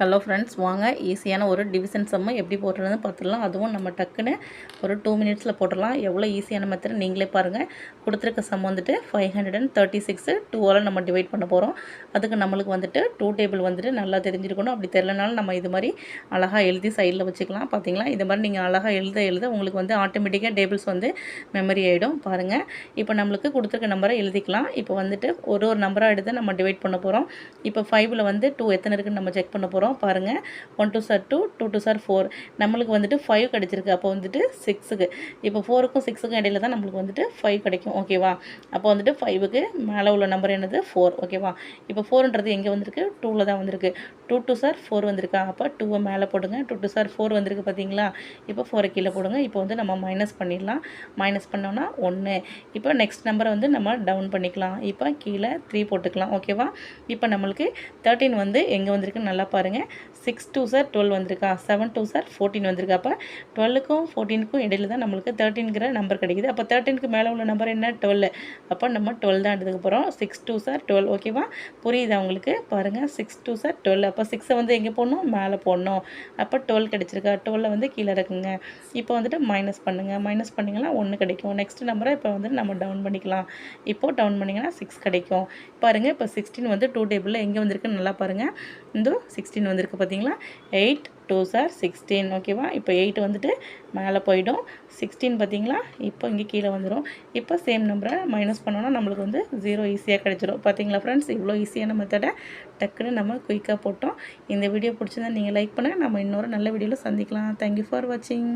Hello friends வாங்க. ஈஸியான ஒரு டிவிஷன் சம்மு எப்படி போட்டுறதுன்னு பார்த்துடலாம். அதுவும் நம்ம டக்குன்னு ஒரு டூ மினிட்ஸில் போட்டுடலாம். எவ்வளோ ஈஸியான மெத்தட் நீங்களே பாருங்கள் கொடுத்துருக்க சம் வந்துட்டு five hundred and thirty six டூவால் நம்ம டிவைட் பண்ண போகிறோம் அதுக்கு நம்மளுக்கு வந்துட்டு டூ டேபிள் வந்துட்டு நல்லா தெரிஞ்சிருக்கணும். அப்படி தெரிலனாலும் நம்ம இது மாதிரி அழகாக எழுதி சைடில் வச்சுக்கலாம். பார்த்தீங்களா இது மாதிரி நீங்கள் அழகாக எழுத எழுத உங்களுக்கு வந்து ஆட்டோமேட்டிக்காக டேபிள்ஸ் வந்து மெமரி ஆகிடும் பாருங்கள் இப்போ நம்மளுக்கு கொடுத்துருக்க நம்பரை எழுதிக்கலாம். இப்போ வந்துட்டு ஒரு ஒரு நம்பராக எடுத்து நம்ம டிவைட் பண்ண போகிறோம் இப்போ ஃபைவ்ல வந்து டூ எத்தனை இருக்குன்னு நம்ம செக் பண்ண போகிறோம் பாருங்கள் one two sir two two two sir four நம்மளுக்கு வந்துட்டு ஃபைவ் கிடச்சிருக்கு. அப்போ வந்துட்டு சிக்ஸுக்கு இப்போ ஃபோருக்கும் சிக்ஸுக்கும் இடையில தான் நம்மளுக்கு வந்துட்டு ஃபைவ் கிடைக்கும். ஓகேவா அப்போ வந்துட்டு ஃபைவுக்கு மேலே உள்ள நம்பர் என்னது? ஃபோர் ஓகேவா இப்போ ஃபோருன்றது எங்கே வந்திருக்கு? டூவில் தான் வந்திருக்கு. டூ டூ சார் ஃபோர் வந்திருக்கா? அப்போ டூவை மேலே போடுங்க. டூ டூ சார் ஃபோர் வந்திருக்கு பார்த்தீங்களா இப்போ ஃபோரை கீழே போடுங்க. இப்போ வந்து நம்ம மைனஸ் பண்ணிடலாம். மைனஸ் பண்ணோன்னா ஒன்று இப்போ நெக்ஸ்ட் நம்பரை வந்து நம்ம டவுன் பண்ணிக்கலாம். இப்போ கீழே த்ரீ போட்டுக்கலாம். ஓகேவா இப்போ நம்மளுக்கு தேர்ட்டின் வந்து எங்கே வந்திருக்குன்னு நல்லா பாருங்கள் சிக்ஸ் டூ சார் டுவெல் வந்திருக்கா. செவன் டூ சார் ஃபோர்டீன் வந்திருக்கா. அப்போ டுவெல்லுக்கும் ஃபோர்டீனுக்கும் இடையில தான் நம்மளுக்கு தேர்ட்டின்கிற நம்பர் கிடைக்குது. அப்போ தேர்ட்டினுக்கு மேலே உள்ள நம்பர் என்ன? டுவெல் அப்போ நம்ம டுவெல் தான் எடுத்துக்க போகிறோம் சிக்ஸ் டூ சார் டுவெல் ஓகேவா புரியுதா உங்களுக்கு? பாருங்கள் சிக்ஸ் டூ சார் டுவெல் அப்போ சிக்ஸை வந்து எங்கே போடணும்? மேலே போடணும். அப்போ டுவெல் கிடச்சிருக்கா. டுவெல்ல வந்து கீழே இருக்குங்க இப்போ வந்துட்டு மைனஸ் பண்ணுங்கள் மைனஸ் பண்ணிங்கன்னா ஒன்று கிடைக்கும். நெக்ஸ்ட் நம்பரை இப்போ வந்துட்டு நம்ம டவுன் பண்ணிக்கலாம். இப்போ டவுன் பண்ணிங்கன்னா சிக்ஸ் கிடைக்கும். பாருங்கள் இப்போ சிக்ஸ்டீன் வந்து டூ டேபிளில் எங்கே வந்திருக்குன்னு நல்லா பாருங்கள் இந்த சிக்ஸ்டீன் வந்திருக்கு பார்த்தீங்களா? எயிட் டூ சார் சிக்ஸ்டீன் ஓகேவா இப்போ எயிட் வந்துட்டு மேலே போயிடும். சிக்ஸ்டீன் பார்த்தீங்களா? இப்போ இங்கே கீழே வந்துடும் இப்போ சேம் நம்பரை மைனஸ் பண்ணோன்னா நம்மளுக்கு வந்து ஜீரோ ஈஸியாக கிடச்சிரும். பார்த்தீங்களா ஃப்ரெண்ட்ஸ் இவ்வளோ ஈஸியான மெத்தடை டக்குன்னு நம்ம குயிக்காக போட்டோம். இந்த வீடியோ பிடிச்சிருந்தா நீங்கள் லைக் பண்ணுங்கள் நம்ம இன்னொரு நல்ல வீடியோவில் சந்திக்கலாம். தேங்க்யூ ஃபார் வாட்சிங்